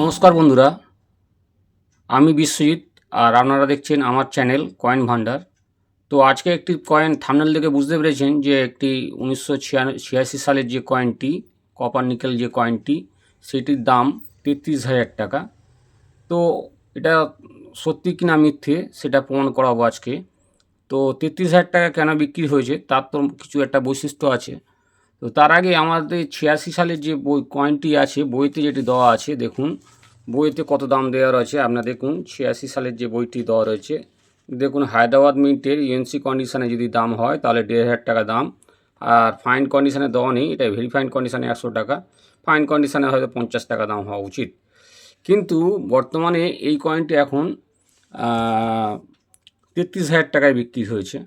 নমস্কার বন্ধুরা, আমি বিশ্বজিৎ আর আপনারা দেখছেন আমার চ্যানেল কয়েন ভান্ডার তো আজকে একটি কয়েন থামনেল দেখে বুঝতে পেরেছেন যে একটি উনিশশো ছিয়াশি সালের যে কয়েনটি, কপার নিকেল যে কয়েনটি, সেটির দাম তেত্রিশ হাজার টাকা। তো এটা সত্যি কিনা মিথ্যে সেটা প্রমাণ করাবো আজকে। তো তেত্রিশ হাজার টাকা কেন বিক্রি হয়েছে, তার তো কিছু একটা বৈশিষ্ট্য আছে। তো তার আগে আমাদের ছিয়াশি সালের যে বই কয়েনটি আছে, বইতে যেটি দেওয়া আছে, দেখুন। বইতে কত দাম দেওয়া রয়েছে, আপনারা দেখুন, ছিয়াশি সালের যে বইটি দেওয়া রয়েছে। দেখুন, হায়দ্রাবাদ মিন্টের ইউএনসি কন্ডিশনে যদি দাম হয়, তাহলে দেড় হাজার টাকা দাম। আর ফাইন কন্ডিশনে দেওয়া নেই এটা ভেরি ফাইন কন্ডিশনে একশো টাকা। ফাইন কন্ডিশনে হয়তো পঞ্চাশ টাকা দাম হওয়া উচিত। কিন্তু বর্তমানে এই কয়েনটি এখন তেত্রিশ হাজার টাকায় বিক্রি হয়েছে।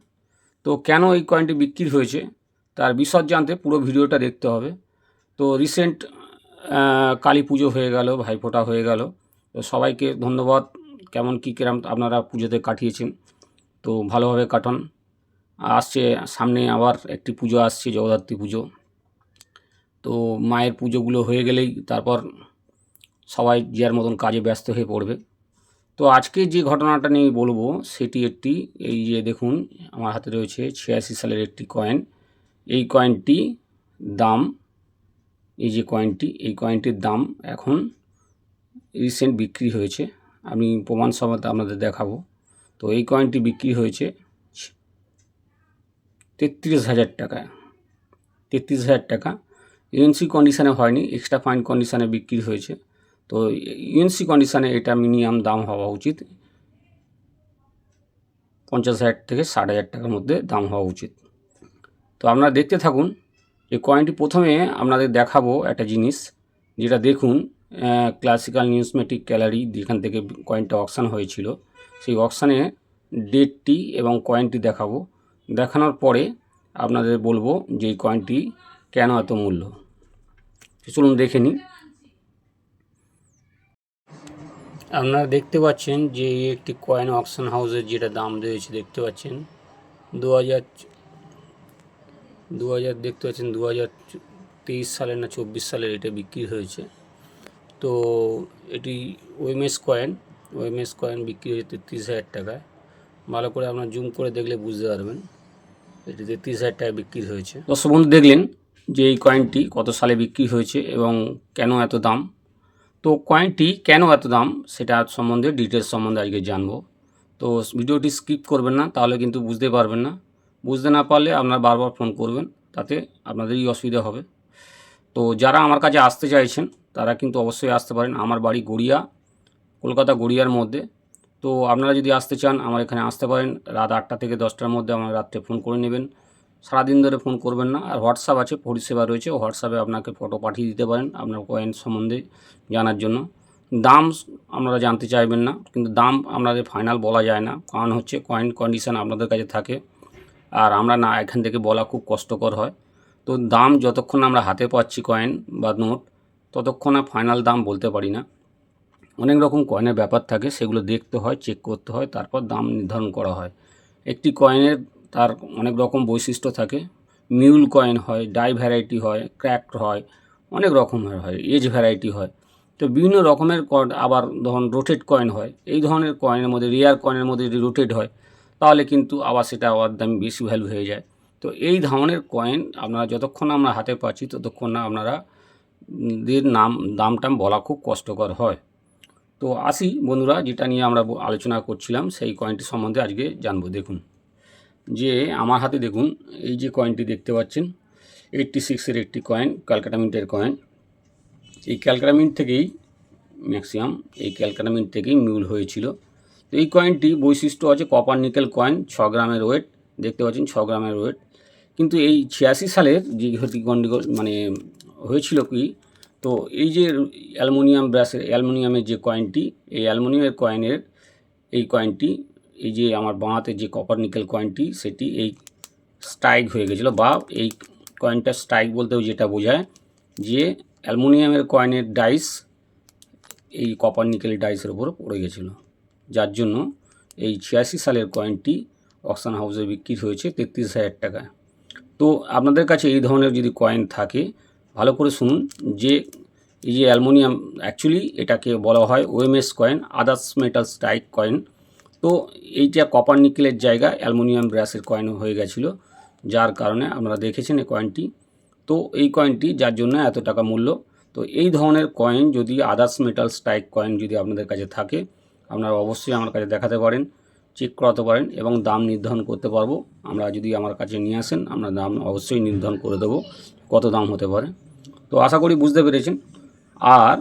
তো কেন এই কয়েনটি বিক্রি হয়েছে? তার বিশদ জানতে পুরো ভিডিওটা দেখতে হবে। তো রিসেন্ট কালী পুজো হয়ে গেল, ভাইফোঁটা হয়ে গেল। তো সবাইকে ধন্যবাদ। কেমন, কী, কিরম আপনারা পুজোতে কাটিয়েছেন? তো ভালোভাবে কাটান। আসছে, সামনে আবার একটি পুজো আসছে, জগদ্ধাত্রী পুজো। তো মায়ের পুজোগুলো হয়ে গেলেই তারপর সবাই যার মতন কাজে ব্যস্ত হয়ে পড়বে। তো আজকে যে ঘটনাটা নিয়ে বলব, সেটি একটি, এই যে দেখুন, আমার হাতে রয়েছে ছিয়াশি সালের একটি কয়েন এই কয়েনটি দাম, এই যে কয়েনটি এই কয়েনটির দাম এখন রিসেন্ট বিক্রি হয়েছে। আমি প্রমাণ সমেত আপনাদের দেখাবো। তো এই কয়েনটি বিক্রি হয়েছে তেত্রিশ হাজার টাকা তেত্রিশ হাজার টাকা। ইউএনসি কন্ডিশানে হয়নি এক্সট্রা ফাইন কন্ডিশানে বিক্রি হয়েছে। তো ইউএনসি কন্ডিশানে এটা মিনিমাম দাম হওয়া উচিত। পঞ্চাশ হাজার থেকে ষাট হাজার টাকার মধ্যে দাম হওয়া উচিত। তো আপনারা দেখতে থাকুন এই কয়েনটি প্রথমে আপনাদের দেখাবো একটা জিনিস, যেটা দেখুন ক্লাসিক্যাল নিউজমেটিক গ্যালারি যেখান থেকে কয়েনটা অকশান হয়েছিল। সেই অকশানে ডেটটি এবং কয়েনটি দেখাবো। দেখানোর পরে আপনাদের বলব যে এই কয়েনটি কেন এত মূল্য। চলুন দেখে নিই। আপনারা দেখতে পাচ্ছেন যে একটি কয়েন অকশন হাউসের যেটা দাম রয়েছে, দেখতে পাচ্ছেন, দু হাজার দু হাজার দেখতে পাচ্ছেন দু হাজার তেইশ সালের না চব্বিশ সালের এটা বিক্রি হয়েছে। তো এটি ওএমএস কয়েন ওএমএস কয়েন বিক্রি হয়েছে তেত্রিশ হাজার টাকায়। ভালো করে আপনার জুম করে দেখলে বুঝতে পারবেন, এটি তেত্রিশ হাজার টাকায় বিক্রি হয়েছে। দর্শক বন্ধু, দেখলেন যে এই কয়েনটি কত সালে বিক্রি হয়েছে এবং কেন এত দাম? তো কয়েনটি কেন এত দাম সেটা সম্বন্ধে ডিটেলস সম্বন্ধে আজকে জানব। তো ভিডিওটি স্কিপ করবেন না, তাহলে কিন্তু বুঝতে পারবেন না। বুঝতে না পারলে আপনারা বারবার ফোন করবেন, তাতে আপনাদেরই অসুবিধা হবে। তো যারা আমার কাছে আসতে চাইছেন, তারা কিন্তু অবশ্যই আসতে পারেন। আমার বাড়ি গড়িয়া, কলকাতা গড়িয়ার মধ্যে। তো আপনারা যদি আসতে চান, আমার এখানে আসতে পারেন। রাত আটটা থেকে দশটার মধ্যে আমার রাত্রে ফোন করে নেবেন। সারাদিন ধরে ফোন করবেন না। আর হোয়াটসঅ্যাপ আছে, পরিষেবা রয়েছে। হোয়াটসঅ্যাপে আপনাকে ফটো পাঠিয়ে দিতে পারেন আপনার কয়েন সম্বন্ধে জানার জন্য। দাম আপনারা জানতে চাইবেন না, কিন্তু দাম আপনাদের ফাইনাল বলা যায় না। কারণ হচ্ছে কয়েন কন্ডিশান আপনাদের কাছে থাকে। আর আমরা না, এখান থেকে বলা খুব কষ্টকর হয়। তো দাম যতক্ষণ আমরা হাতে পাচ্ছি কয়েন বা নোট ততক্ষণ ফাইনাল দাম বলতে পারি না। অনেক রকম কয়েনের ব্যাপার থাকে, সেগুলো দেখতে হয় চেক করতে হয়, তারপর দাম নির্ধারণ করা হয়। একটি কয়েনের তার অনেক রকম বৈশিষ্ট্য থাকে। মিউল কয়েন হয় ডাই ভ্যারাইটি হয় ক্র্যাকড হয়, অনেক রকমের হয় এজ ভ্যারাইটি হয়। তো বিভিন্ন রকমের আবার ধরুন রোটেট কয়েন হয়, এই ধরনের কয়েনের মধ্যে রিয়ার কয়েনের মধ্যে রোটেট হয় তাহলে কিন্তু আবার সেটা আবার দামি বেশি ভ্যালু হয়ে যায়। তো এই ধরনের কয়েন আপনারা যতক্ষণ আমরা হাতে পাচ্ছি, ততক্ষণ না আপনারা দের নাম দামটাম বলা খুব কষ্টকর হয়। তো আসি বন্ধুরা, যেটা নিয়ে আমরা আলোচনা করছিলাম, সেই কয়েনটি সম্বন্ধে আজকে জানব। দেখুন, যে আমার হাতে দেখুন, এই যে কয়েনটি দেখতে পাচ্ছেন এইটটি সিক্সের একটি কয়েন ক্যালকাটা মিন্টের কয়েন এই ক্যালকাটা মিন্ট থেকেই ম্যাক্সিমাম এই ক্যালকাটা মিন্ট থেকেই মিউল হয়েছিল। তো এই কয়েনটি বৈশিষ্ট্য আছে কপার নিকেল কয়েন ছ গ্রামের ওয়েট দেখতে পাচ্ছেন ছ গ্রামের ওয়েট কিন্তু এই ছিয়াশি সালের যে গন্ডিগোল মানে হয়েছিল কি, তো এই যে অ্যালুমিনিয়াম ব্রাসের অ্যালুমিনিয়ামের যে কয়েনটি এই অ্যালুমিনিয়ামের কয়েনের এই কয়েনটি এই যে আমার বাঁহাতে যে কপার নিকেল কয়েনটি সেটি এই স্ট্রাইক হয়ে গেছিল বা এই কয়েনটা স্ট্রাইক বলতেও যেটা বোঝায় যে অ্যালুমিনিয়ামের কয়েনের ডাইস এই কপার নিকেল ডাইসের উপর পড়ে গেছিল। যার জন্য এই ছিয়াশি সালের কয়েনটি অকশন হাউসে বিক্রি হয়েছে তেত্রিশ হাজার টাকায়। তো আপনাদের কাছে এই ধরনের যদি কয়েন থাকে, ভালো করে শুনুন, যে এই যে অ্যালমোনিয়াম অ্যাকচুয়ালি এটাকে বলা হয় OMS coin others metal strike coin তো এইটা কপার নিকেলের জায়গা অ্যালমোনিয়াম ব্রাসের কয়েন হয়ে গেছিল, যার কারণে আপনারা দেখেছেন এই কয়েনটি তো এই কয়েনটি যার জন্য এত টাকা মূল্য। তো এই ধরনের কয়েন যদি আদার্স মেটাল স্ট্রাইক কয়েন যদি আপনাদের কাছে থাকে আপনারা অবশ্যই আমার কাছে দেখাতে পারেন চেক করাতে পারেন এবং দাম নির্ধারণ করতে পারব। আমরা যদি আমার কাছে নিয়ে আসেন, আমরা দাম অবশ্যই নির্ধারণ করে দেবো, কত দাম হতে পারে। তো আশা করি বুঝতে পেরেছেন। আর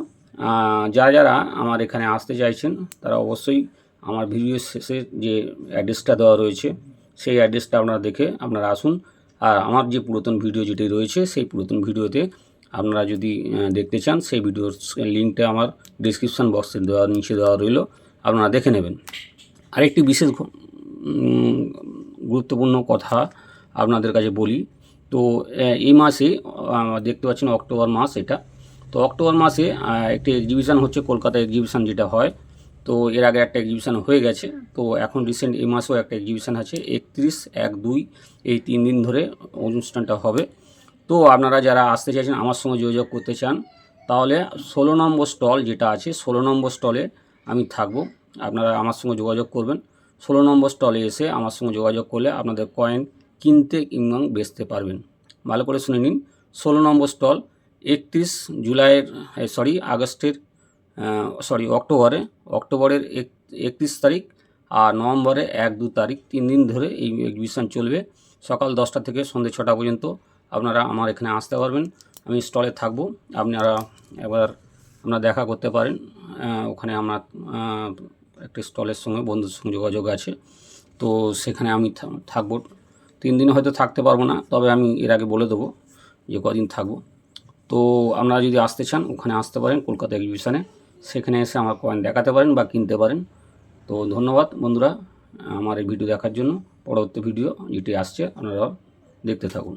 যারা যারা আমার এখানে আসতে চাইছেন, তারা অবশ্যই আমার ভিডিও শেষে যে অ্যাড্রেসটা দেওয়া রয়েছে, সেই অ্যাড্রেসটা আপনারা দেখে আপনারা আসুন। আর আমার যে পুরাতন ভিডিও যেটি রয়েছে, সেই পুরাতন ভিডিওতে আপনারা যদি দেখতে চান, সেই ভিডিওর লিঙ্কটা আমার ডিসক্রিপশান বক্সে দেওয়া, নিচে দেওয়া রইল। আপনারা দেখে নেবেন। আরেকটি বিশেষ গুরুত্বপূর্ণ কথা আপনাদের কাছে বলি। তো এই মাসে দেখতে পাচ্ছেন অক্টোবর মাস এটা। তো, অক্টোবর মাসে একটি এক্সিবিশান হচ্ছে কলকাতা এক্সিবিশান যেটা হয়। তো, এর আগে একটা এক্সিবিশান হয়ে গেছে। তো, এখন রিসেন্ট এই মাসেও একটা এক্সিবিশান আছে, একত্রিশ এক দুই। এই তিন দিন ধরে অনুষ্ঠানটা হবে। তো, আপনারা যারা আসতে চাইছেন, আমার সঙ্গে যোগাযোগ করতে চান, তাহলে ষোলো নম্বর স্টল যেটা আছে, ষোলো নম্বর স্টলে আমি থাকব। আপনারা আমার সঙ্গে যোগাযোগ করবেন। ষোলো নম্বর স্টলে এসে আমার সঙ্গে যোগাযোগ করলে আপনাদের কয়েন কিনতে এবং বেচতে পারবেন। ভালো করে শুনে নিন। ষোলো নম্বর স্টল, একত্রিশ জুলাইয়ের সরি, আগস্টের সরি, অক্টোবরে, অক্টোবরের এক, একত্রিশ তারিখ আর নভেম্বরে এক, দু তারিখ, তিন দিন ধরে এই এক্সিবিশন চলবে। সকাল দশটা থেকে সন্ধ্যে ছটা পর্যন্ত আপনারা আমার এখানে আসতে পারবেন। আমি স্টলে থাকব। আপনারা একবার আপনারা দেখা করতে পারেন। ওখানে আমার একটি স্টলের সঙ্গে বন্ধুর সঙ্গে যোগাযোগ আছে। তো সেখানে আমি থাকব। তিন দিন হয়তো থাকতে পারব না, তবে আমি এর আগে বলে দেবো যে কদিন থাকব। তো আপনারা যদি আসতে চান, ওখানে আসতে পারেন কলকাতা এক্সিবিশনে সেখানে এসে আমার কয়েন দেখাতে পারেন বা কিনতে পারেন। তো ধন্যবাদ বন্ধুরা, আমার এই ভিডিও দেখার জন্য। পরবর্তী ভিডিও যেটি আসছে আপনারা দেখতে থাকুন।